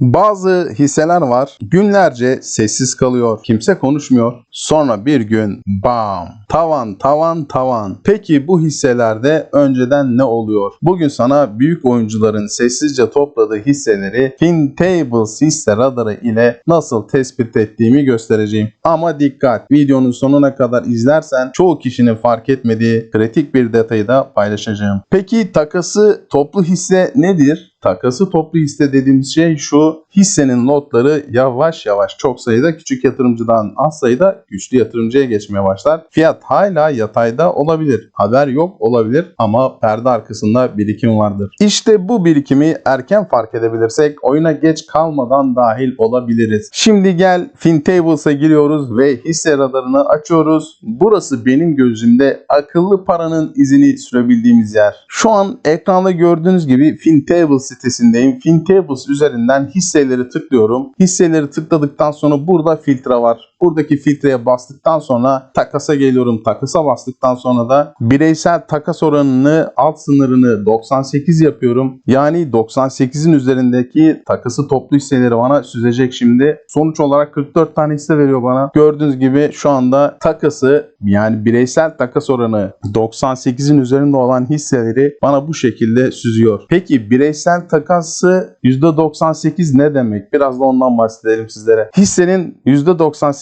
Bazı hisseler var günlerce sessiz kalıyor. Kimse konuşmuyor. Sonra bir gün bam tavan tavan tavan. Peki bu hisselerde önceden ne oluyor? Bugün sana büyük oyuncuların sessizce topladığı hisseleri FinTables hisse radarı ile nasıl tespit ettiğimi göstereceğim. Ama dikkat videonun sonuna kadar izlersen çoğu kişinin fark etmediği kritik bir detayı da paylaşacağım. Peki takası toplu hisse nedir? Takası toplu hisse dediğimiz şey şu hissenin lotları yavaş yavaş çok sayıda küçük yatırımcıdan az sayıda güçlü yatırımcıya geçmeye başlar. Fiyat hala yatayda olabilir. Haber yok olabilir ama perde arkasında birikim vardır. İşte bu birikimi erken fark edebilirsek oyuna geç kalmadan dahil olabiliriz. Şimdi gel FinTables'a giriyoruz ve hisse radarını açıyoruz. Burası benim gözümde akıllı paranın izini sürebildiğimiz yer. Şu an ekranda gördüğünüz gibi FinTables sitesindeyim. FinTables üzerinden hisseleri tıklıyorum. Hisseleri tıkladıktan sonra burada filtre var. Buradaki filtreye bastıktan sonra takasa geliyorum. Takasa bastıktan sonra da bireysel takas oranını alt sınırını 98 yapıyorum. Yani 98'in üzerindeki takası toplu hisseleri bana süzecek şimdi. Sonuç olarak 44 tane hisse veriyor bana. Gördüğünüz gibi şu anda takası yani bireysel takas oranı 98'in üzerinde olan hisseleri bana bu şekilde süzüyor. Peki bireysel takası %98 ne demek? Biraz da ondan bahsedelim sizlere. Hissenin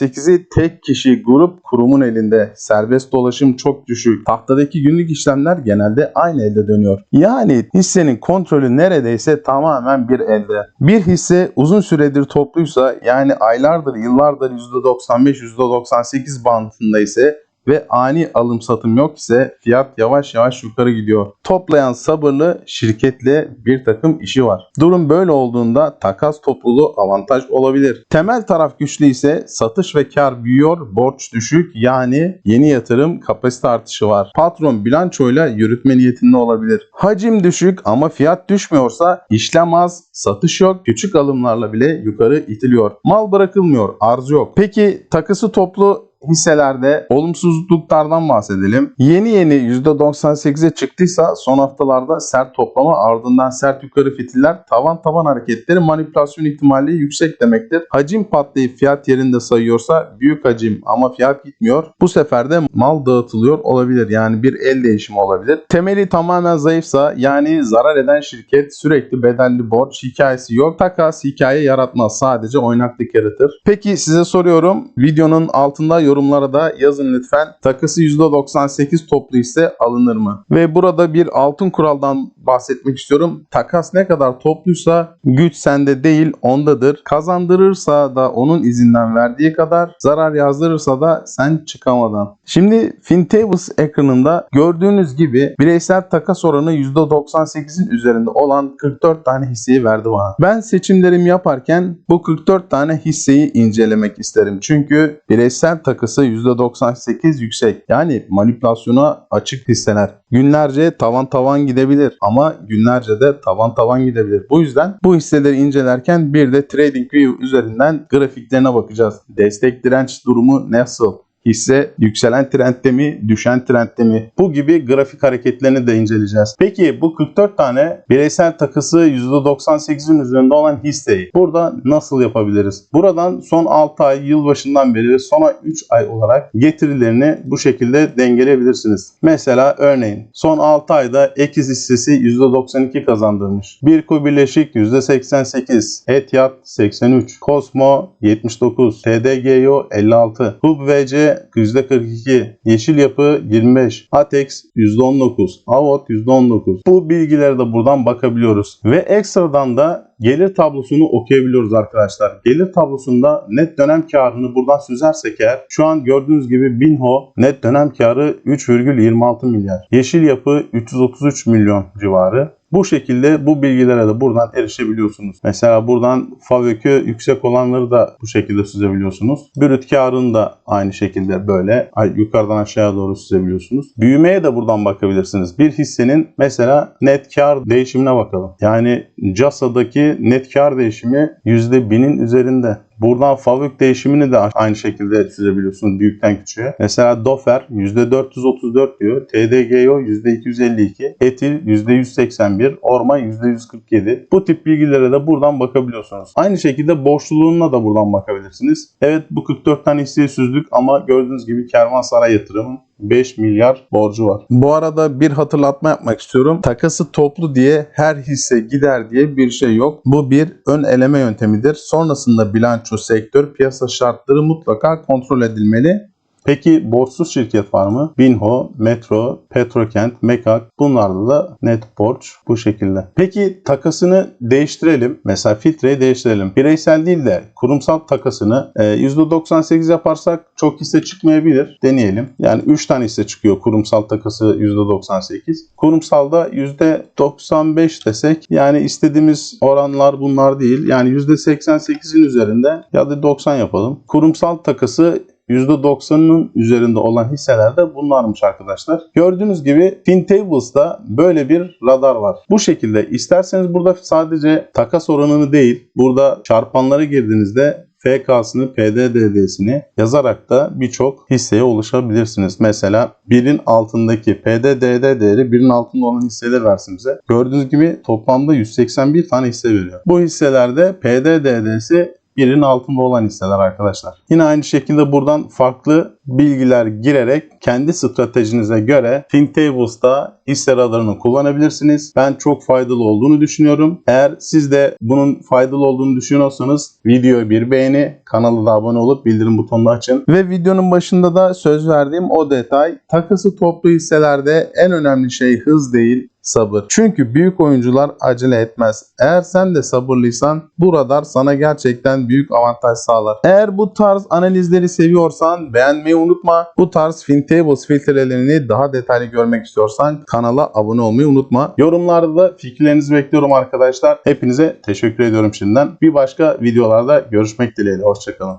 %98'i tek kişi grup kurumun elinde. Serbest dolaşım çok düşük. Tahtadaki günlük işlemler genelde aynı elde dönüyor. Yani hissenin kontrolü neredeyse tamamen bir elde. Bir hisse uzun süredir topluysa yani aylardır yıllardır %95 %98 bandında ise ve ani alım satım yok ise fiyat yavaş yavaş yukarı gidiyor. Toplayan sabırlı şirketle bir takım işi var. Durum böyle olduğunda takas topluluğu avantaj olabilir. Temel taraf güçlü ise satış ve kar büyüyor, borç düşük yani yeni yatırım kapasite artışı var. Patron bilançoyla yürütme niyetinde olabilir. Hacim düşük ama fiyat düşmüyorsa işlem az, satış yok, küçük alımlarla bile yukarı itiliyor. Mal bırakılmıyor, arz yok. Peki takısı toplu hisselerde olumsuzluklardan bahsedelim. Yeni yeni %98'e çıktıysa son haftalarda sert toplama ardından sert yukarı fitiller tavan tavan hareketleri manipülasyon ihtimali yüksek demektir. Hacim patlayıp fiyat yerinde sayıyorsa büyük hacim ama fiyat gitmiyor. Bu sefer de mal dağıtılıyor olabilir. Yani bir el değişimi olabilir. Temeli tamamen zayıfsa yani zarar eden şirket sürekli bedelli borç hikayesi yok. Takas hikaye yaratmaz. Sadece oynaklık yaratır. Peki size soruyorum. Videonun altında yorumlara da yazın lütfen. Takısı %98 toplu ise alınır mı? Ve burada bir altın kuraldan bahsetmek istiyorum. Takas ne kadar topluysa güç sende değil ondadır. Kazandırırsa da onun izinden verdiği kadar zarar yazdırırsa da sen çıkamadan. Şimdi FinTables ekranında gördüğünüz gibi bireysel takas oranı %98'in üzerinde olan 44 tane hisseyi verdi bana. Ben seçimlerimi yaparken bu 44 tane hisseyi incelemek isterim. Çünkü bireysel takısı %98 yüksek. Yani manipülasyona açık hisseler. Günlerce tavan tavan gidebilir ama günlerce de tavan tavan gidebilir. Bu yüzden bu hisseleri incelerken bir de TradingView üzerinden grafiklerine bakacağız. Destek direnç durumu nasıl? Hisse yükselen trendde mi, düşen trendde mi? Bu gibi grafik hareketlerini de inceleyeceğiz. Peki bu 44 tane bireysel takısı %98'in üzerinde olan hisseyi burada nasıl yapabiliriz? Buradan son 6 ay yılbaşından beri ve sona 3 ay olarak getirilerini bu şekilde dengeleyebilirsiniz. Mesela örneğin son 6 ayda Ekiz hissesi %92 kazandırmış. Birko Birleşik %88, Etihad 83, Cosmo 79, TDGO 56, HUBVC %42, Yeşil Yapı 25, Atex %19, Avot %19. Bu bilgilere de buradan bakabiliyoruz. Ve ekstradan da gelir tablosunu okuyabiliyoruz arkadaşlar. Gelir tablosunda net dönem karını buradan süzersek eğer şu an gördüğünüz gibi Binho net dönem karı 3,26 milyar. Yeşil Yapı 333 milyon civarı. Bu şekilde bu bilgilere de buradan erişebiliyorsunuz. Mesela buradan FAVÖK'ü yüksek olanları da bu şekilde süzebiliyorsunuz. Brüt karını da aynı şekilde böyle yukarıdan aşağıya doğru süzebiliyorsunuz. Büyümeye de buradan bakabilirsiniz. Bir hissenin mesela net kar değişimine bakalım. Yani CASA'daki net kar değişimi %1000'in üzerinde. Buradan FAVÖK değişimini de aynı şekilde çizebiliyorsunuz büyükten küçüğe. Mesela DOFER %434 diyor. TDGO %252. ETIL %181. ORMA %147. Bu tip bilgilere de buradan bakabiliyorsunuz. Aynı şekilde borçluluğuna da buradan bakabilirsiniz. Evet bu 44 tane hisseye süzdük ama gördüğünüz gibi Kervansaray yatırım 5 milyar borcu var. Bu arada bir hatırlatma yapmak istiyorum. Takası toplu diye her hisse gider diye bir şey yok. Bu bir ön eleme yöntemidir. Sonrasında bilanço, sektör, piyasa şartları mutlaka kontrol edilmeli. Peki borçsuz şirket var mı? Binho, Metro, Petrokent, Mekak bunlarda da net borç bu şekilde. Peki takasını değiştirelim. Mesela filtreyi değiştirelim. Bireysel değil de kurumsal takasını e, %98 yaparsak çok hisse çıkmayabilir. Deneyelim. Yani 3 tane hisse çıkıyor kurumsal takası %98. Kurumsalda %95 desek yani istediğimiz oranlar bunlar değil. Yani %88'in üzerinde ya da 90 yapalım. Kurumsal takası %90'ın üzerinde olan hisseler de bunlarmış arkadaşlar. Gördüğünüz gibi FinTables'da böyle bir radar var. Bu şekilde isterseniz burada sadece takas oranını değil burada çarpanları girdiğinizde FK'sını, PDDD'sini yazarak da birçok hisseye ulaşabilirsiniz. Mesela birin altındaki PDDD değeri birin altında olan hisseler versin bize. Gördüğünüz gibi toplamda 181 tane hisse veriyor. Bu hisselerde PDDD'si birin altında olan hisseler arkadaşlar. Yine aynı şekilde buradan farklı bilgiler girerek kendi stratejinize göre ThinkTables'ta hisse radarını kullanabilirsiniz. Ben çok faydalı olduğunu düşünüyorum. Eğer siz de bunun faydalı olduğunu düşünüyorsanız videoya bir beğeni, kanala da abone olup bildirim butonunu açın. Ve videonun başında da söz verdiğim o detay takısı toplu hisselerde en önemli şey hız değil sabır. Çünkü büyük oyuncular acele etmez. Eğer sen de sabırlıysan bu radar sana gerçekten büyük avantaj sağlar. Eğer bu tarz analizleri seviyorsan beğenmeyi unutma. Bu tarz FinTables filtrelerini daha detaylı görmek istiyorsan kanala abone olmayı unutma. Yorumlarda da fikirlerinizi bekliyorum arkadaşlar. Hepinize teşekkür ediyorum şimdiden. Bir başka videolarda görüşmek dileğiyle. Hoşçakalın.